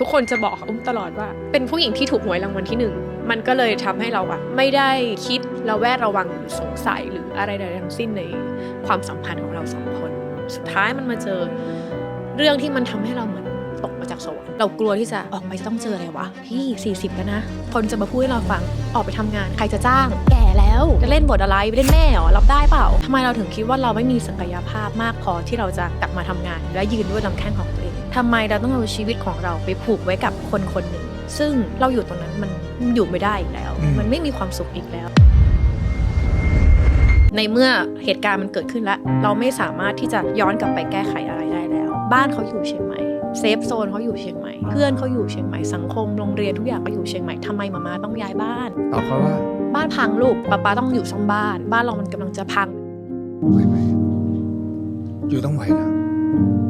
ทุกคนจะบอกอุ้มตลอดว่า เป็นผู้หญิงที่ถูกหวยรางวัลที่หนึ่งมันก็เลยทำให้เราอะไม่ได้คิดระแวดระวังหรือสงสัยหรืออะไรใดๆทั้งสิ้นในความสัมพันธ์ของเราสองคน สุดท้ายมันมาเจอเรื่องที่มันทำให้เราเหมือนตกมาจากสวรรค์เรากลัวที่จะออกไปต้องเจออะไรวะพี่ 40 แล้วนะ คนจะมาพูดให้เราฟังออกไปทำงาน ใครจะจ้าง แก่แล้วจะเล่นบทอะไรไปเล่นแม่เหรอรับได้เปล่าทำไมเราถึงคิดว่าเราไม่มีศักยภาพมากพอที่เราจะกลับมาทำงาน และยืนด้วยลำแข้งของตัวเอง ทำไมเราต้องเอาชีวิตของเราไปผูกไว้กับคนคนหนึ่ง ซึ่งเราอยู่ตรงนั้นมันอยู่ไม่ได้อีกแล้วอืมมันไม่มีความสุขอีกแล้ว ในเมื่อเหตุการณ์มันเกิดขึ้นแล้ว เราไม่สามารถที่จะย้อนกลับไปแก้ไขอะไรได้แล้ว บ้านเขาอยู่เชียงใหม่เซฟโซนเขาอยู่เชียงใหม่ เพื่อนเขาอยู่เชียงใหม่สังคมโรงเรียนทุกอย่างก็อยู่เชียงใหม่ทำไมมามาต้องย้ายบ้านตอบเขาว่าบ้านพังลูกป้าป้าต้องอยู่ซ่อมบ้าน บ้านเรามันกำลังจะพังไหวไหมอยู่ต้องไหวนะอยู่ต้องไหว